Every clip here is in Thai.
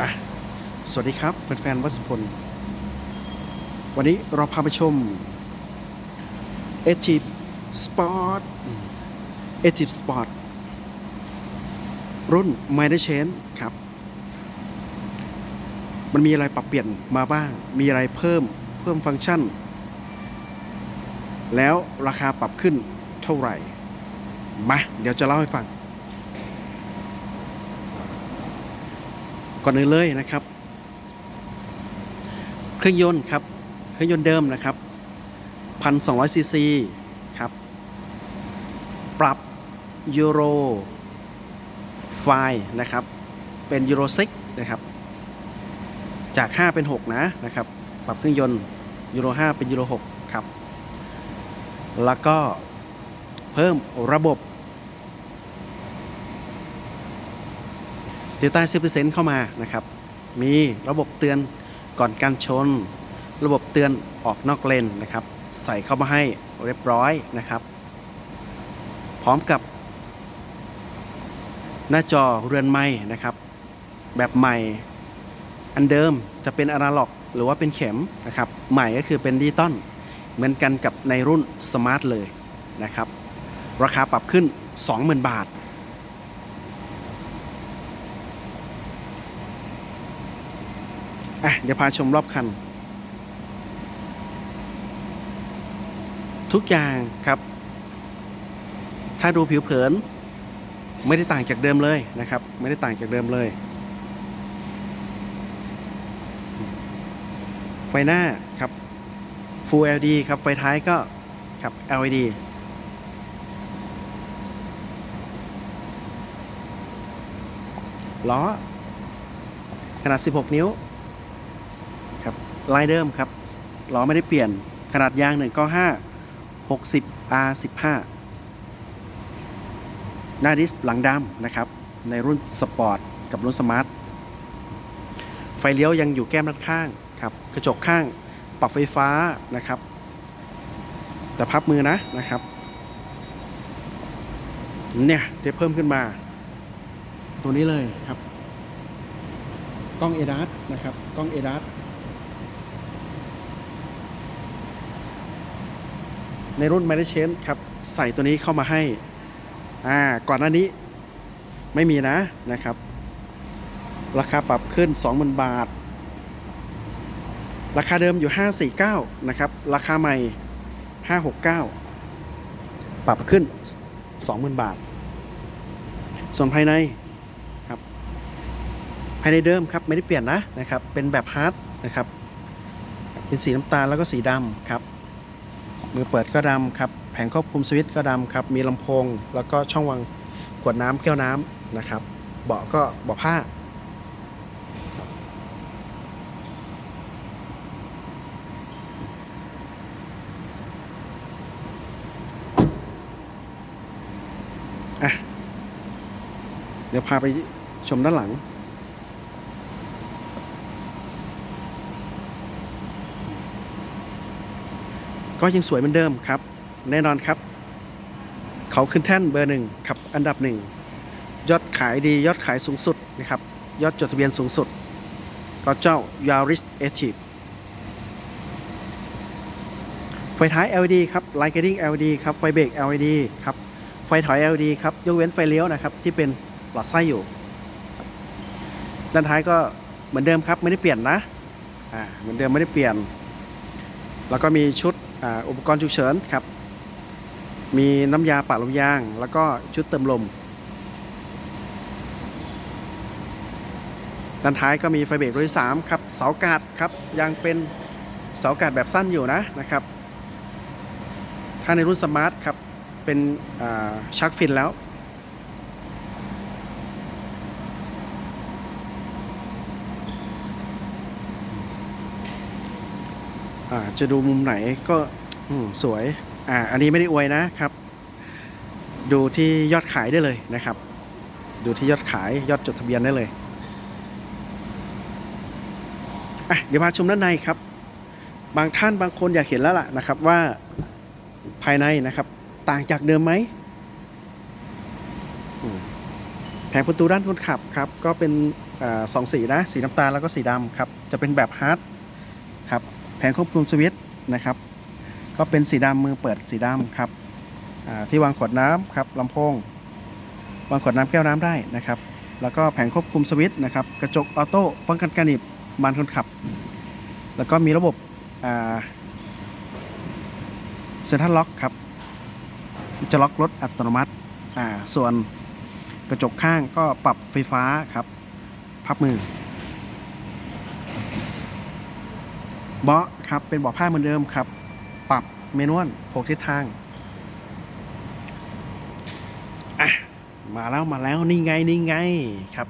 มา สวัสดีครับแฟนๆวัสพล วันนี้เราพาไปชม e g y p Sport e g y p Sport รุ่น m i d e r Change ครับ มันมีอะไรปรับเปลี่ยนมาบ้าง มีอะไรเพิ่มเพิ่มฟังก์ชัน แล้วราคาปรับขึ้นเท่าไหร่ มา เดี๋ยวจะเล่าให้ฟัง ก่อนอื่นเลยนะครับ เครื่องยนต์ครับ เครื่องยนต์เดิมนะครับ1,200ซีซีครับ ปรับยูโรไฟนะครับ เป็นยูโร6นะครับ จาก 5 เป็น 6 นะนะครับ ปรับเครื่องยนต์ยูโร5เป็นยูโร6ครับ แล้วก็เพิ่มระบบ ติดใต้10%เข้ามานะครับ มีระบบเตือนก่อนการชน ระบบเตือนออกนอกเลนนะครับ ใส่เข้ามาให้เรียบร้อยนะครับ พร้อมกับ หน้าจอเรือนไม้นะครับ แบบใหม่อันเดิมจะเป็นอนาล็อก หรือว่าเป็นเข็มนะครับ ใหม่ก็คือเป็นดิจิตอลเหมือนกันกับในรุ่นสมาร์ทเลยนะครับ ราคาปรับขึ้น 20,000 บาท อะเดี๋ยวพาชมรอบคัน ทุกอย่างครับ ถ้าดูผิวเผิน ไม่ได้ต่างจากเดิมเลยนะครับ ไม่ได้ต่างจากเดิมเลย ไฟหน้าครับ Full LED ครับ ไฟท้ายก็ครับ LED ล้อ ขนาด 16 นิ้ว ลายเดิมครับล้อไม่ได้เปลี่ยนขนาดยาง1ก็5 60 R 15 หน้าดิสหลังดำนะครับ ในรุ่นสปอร์ตกับรุ่นสมาร์ท ไฟเลี้ยวยังอยู่แก้มด้านข้างครับ กระจกข้างปรับไฟฟ้านะครับ แต่พับมือนะนะครับ เนี่ยจะเพิ่มขึ้นมา ตัวนี้เลยครับ กล้องเอดัสนะครับ กล้องเอดัส ในรุ่น m a n a g e n ครับใส่ตัวนี้เข้ามาให้อ่าก่อนหน้านี้ไม่มีนะนะครับ ราคาปรับขึ้น 20,000 บาท ราคาเดิมอยู่ 549 นะครับ ราคาใหม่ 569 ปรับขึ้น 20,000 บาท ส่วนภายในครับภายในเดิมครับไม่ได้เปลี่ยนนะนะครับ เป็นแบบฮาร์ดนะครับ เป็นสีน้ำตาลแล้วก็สีดำครับ มือเปิดก็ดำครับแผงควบคุมสวิตช์ก็ดำครับมีลำโพง แล้วก็ช่องวางขวดน้ำแก้วน้ำนะครับ เบาะก็เบาะผ้าอะเดี๋ยวพาไปชมด้านหลัง ก็ยังสวยเหมือนเดิมครับ แน่นอนครับ เขาขึ้นแท่นเบอร์หนึ่งครับอันดับหนึ่งยอดขายดียอดขายสูงสุดนะครับ ยอดจดทะเบียนสูงสุด ก็เจ้า Yaris a t i v e ไฟท้าย LED ครับ Light Guiding LED ครับ ไฟเบรก LED ครับ ไฟถอย LED ครับ ยกเว้นไฟเลี้ยวนะครับ ที่เป็นหลอดไส้อยู่ ด้านท้ายก็เหมือนเดิมครับ ไม่ได้เปลี่ยนนะ อ่า เหมือนเดิมไม่ได้เปลี่ยน แล้วก็มีชุด อุปกรณ์ฉุกเฉินครับ มีน้ำยาปะลมยาง แล้วก็ชุดเติมลม ด้านท้ายก็มีไฟเบรกรุ่นสามครับ เสากาดครับ ยังเป็นเสากาดแบบสั้นอยู่นะนะครับ ถ้าในรุ่นสมาร์ทครับ เป็นอ่าชักฟินแล้ว จะดูมุมไหนก็สวยอ่าอันนี้ไม่ได้อวยนะครับ ดูที่ยอดขายได้เลยนะครับ ดูที่ยอดขายยอดจดทะเบียนได้เลยอะเดี๋ยวพาชมด้านในครับ บางท่านบางคนอยากเห็นแล้วล่ะนะครับว่าภายในนะครับ ต่างจากเดิมไหมมแผงประตูด้านคนขับครับ ก็เป็นอสองสีนะ สีน้ำตาลแล้วก็สีดำครับ จะเป็นแบบฮาร์ดครับ แผงควบคุมสวิตช์นะครับ ก็เป็นสีดำมือเปิดสีดำครับที่วางขวดน้ำครับลำโพง วางขวดน้ำแก้วน้ำได้นะครับ แล้วก็แผงควบคุมสวิตช์นะครับ กระจกออโต้ป้องกันการหนีบบานคนขับ แล้วก็มีระบบเซ็นทรัลล็อกครับ จะล็อกรถอัตโนมัติส่วนกระจกข้างก็ปรับไฟฟ้าครับ พับมือ เบาะครับเป็นเบาะผ้าเหมือนเดิมครับ ปรับเมนวลหกทิศทางอะมาแล้วมาแล้วนี่ไงนี่ไงครับ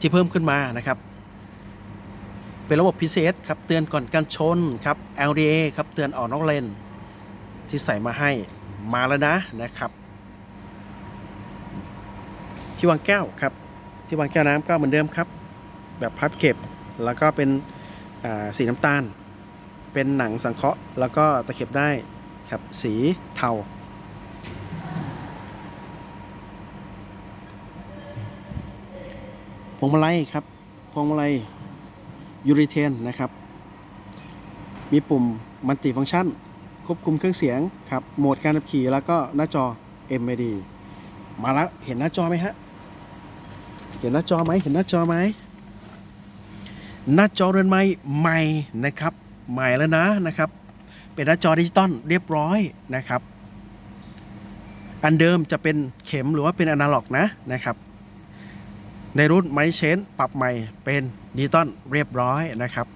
ที่เพิ่มขึ้นมานะครับ เป็นระบบพิเศษครับเตือนก่อนการชนครับ LDA ครับเตือนออกนอกเลนที่ใส่มาให้มาแล้วนะนะครับที่วางแก้วครับ ที่วางแก้วน้ำก็เหมือนเดิมครับ แบบพับเก็บแล้วก็เป็นสีน้ำตาล เป็นหนังสังเคราะห์ แล้วก็ตะเข็บได้ครับสีเทาพวงมาลัยครับพวงมาลัยยูริเทนนะครับ มีปุ่มมัลติฟังก์ชัน ควบคุมเครื่องเสียงครับโหมดการขับขี่แล้วก็หน้าจอ MID มาแล้วเห็นหน้าจอไหมฮะ เห็นหน้าจอไหมเห็นหน้าจอไหมหน้าจอเรือนไม้ใหม่นะครับ ใหม่แล้วนะนะครับ เป็นหน้าจอดิจิตอลเรียบร้อยนะครับ อันเดิมจะเป็นเข็มหรือว่าเป็นอนาล็อกนะนะครับ ในรุ่นไมเชนปรับใหม่เป็นดิจิตอลเรียบร้อยนะครับ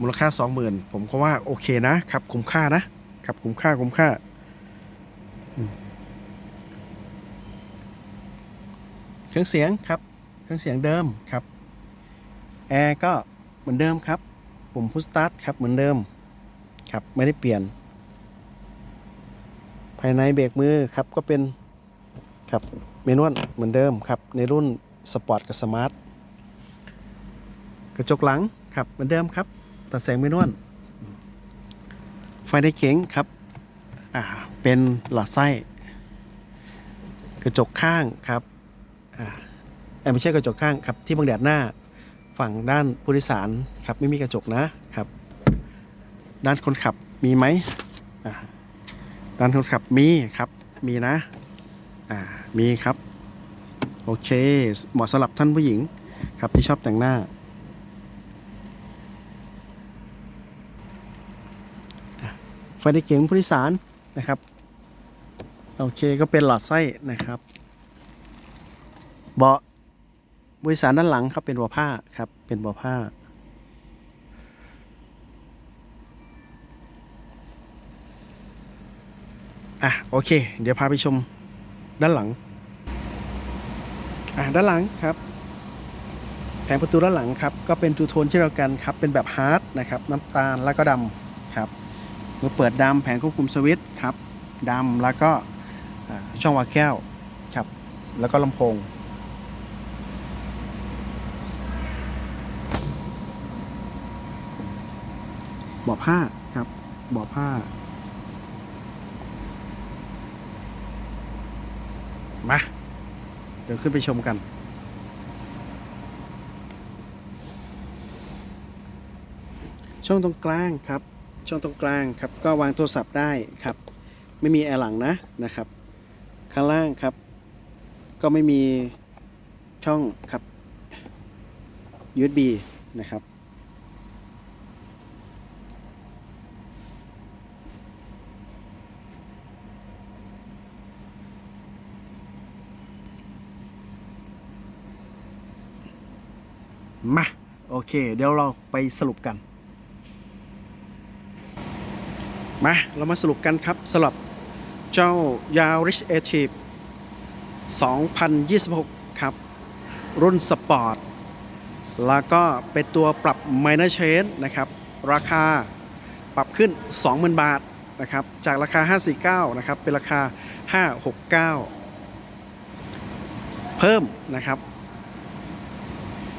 มูลค่า 20,000 ผมก็ว่าโอเคนะครับคุ้มค่านะครับคุ้มค่าคุ้มค่าเครื่องเสียงครับ เครื่องเสียงเดิมครับ แอร์ก็เหมือนเดิมครับ ปุ่มพุชสตาร์ทครับเหมือนเดิมครับไม่ได้เปลี่ยน ภายในเบรกมือครับก็เป็นครับเมนวลเหมือนเดิมครับในรุ่นสปอร์ตกับสมาร์ทกระจกหลังครับเหมือนเดิมครับตัดแสงเมนวลไฟในเก๋งครับอ่าเป็นหลอดไส้กระจกข้างครับอ่าไม่ใช่กระจกข้างครับที่บังแดดหน้า ฝั่งด้านผู้โดยสารครับไม่มีกระจกนะครับ ด้านคนขับมีไหมด้านคนขับมีครับมีนะอ่ามีครับ โอเคเหมาะสำหรับท่านผู้หญิงครับที่ชอบแต่งหน้าไฟในเก๋งผู้โดยสารนะครับ โอเคก็เป็นหลอดไส้นะครับ เบาะ ผู้โดยสารด้านหลังครับเป็นบาะผ้าครับ เป็นบาะผ้า อะโอเค เดี๋ยวพาไปชมด้านหลัง อะด้านหลังครับ แผงประตูด้านหลังครับ ก็เป็นจูโทนที่นเรากันครับ เป็นแบบฮาร์ดนะครับ น้ำตาลแล้วก็ดำครับมือเปิดดำแผงควบคุมสวิตช์ครับดำแล้วก็ช่องวางแก้วครับ แล้วก็ลำโพง บาะผ้าครับบาะผ้า มา เดี๋ยวขึ้นไปชมกัน ช่องตรงกลางครับ ช่องตรงกลางครับ ก็วางโทรศัพท์ได้ครับ ไม่มีแอร์หลังนะนะครับ ข้างล่างครับ ก็ไม่มีช่องครับ USB นะครับ มาโอเค เดี๋ยวเราไปสรุปกัน มาเรามาสรุปกันครับสำหรับเจ้ายาว Rich a t i v e 2026 ครับ รุ่นสปอร์ต แล้วก็เป็นตัวปรับ Minor Change นะครับ ราคาปรับขึ้น 20,000 บาทนะครับ จากราคา 549 นะครับ เป็นราคา 569 เพิ่มนะครับ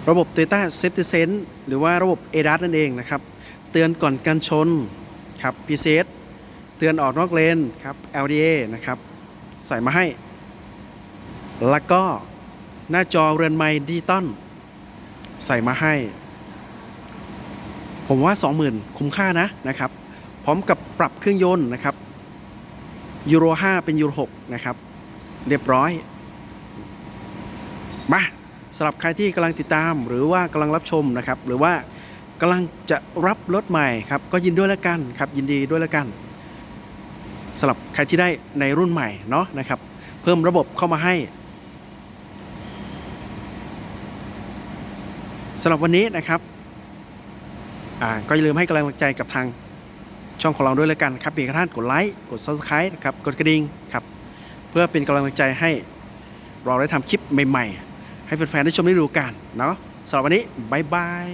ระบบ Toyota Safety Sense หรือว่าระบบ ADAS นั่นเองนะครับ เตือนก่อนการชนครับ PCS เตือนออกนอกเลนครับ LDA นะครับ ใส่มาให้ แล้วก็หน้าจอเรือนไม้ดิจิตอลใส่มาให้ ผมว่า 20,000 คุ้มค่านะนะครับ พร้อมกับปรับเครื่องยนต์นะครับยูโร 5 เป็นยูโร 6 นะครับ เรียบร้อย มา สำหรับใครที่กำลังติดตามหรือว่ากำลังรับชมนะครับ หรือว่ากำลังจะรับรถใหม่ครับก็ยินด้วยแล้วกันครับยินดีด้วยแล้วกันสำหรับใครที่ได้ในรุ่นใหม่เนาะนะครับ เพิ่มระบบเข้ามาให้สำหรับวันนี้นะครับอ่าก็อย่าลืมให้กำลังใจกับทางช่องของเราด้วยแล้วกันครับเพียงแค่ท่านกดไลค์กด subscribe นะครับกดกระดิ่งครับ เพื่อเป็นกำลังใจให้เราได้ทำคลิปใหม่ ๆ ให้แฟนๆได้ชมได้ดูกันเนาะสำหรับวันนี้บายบาย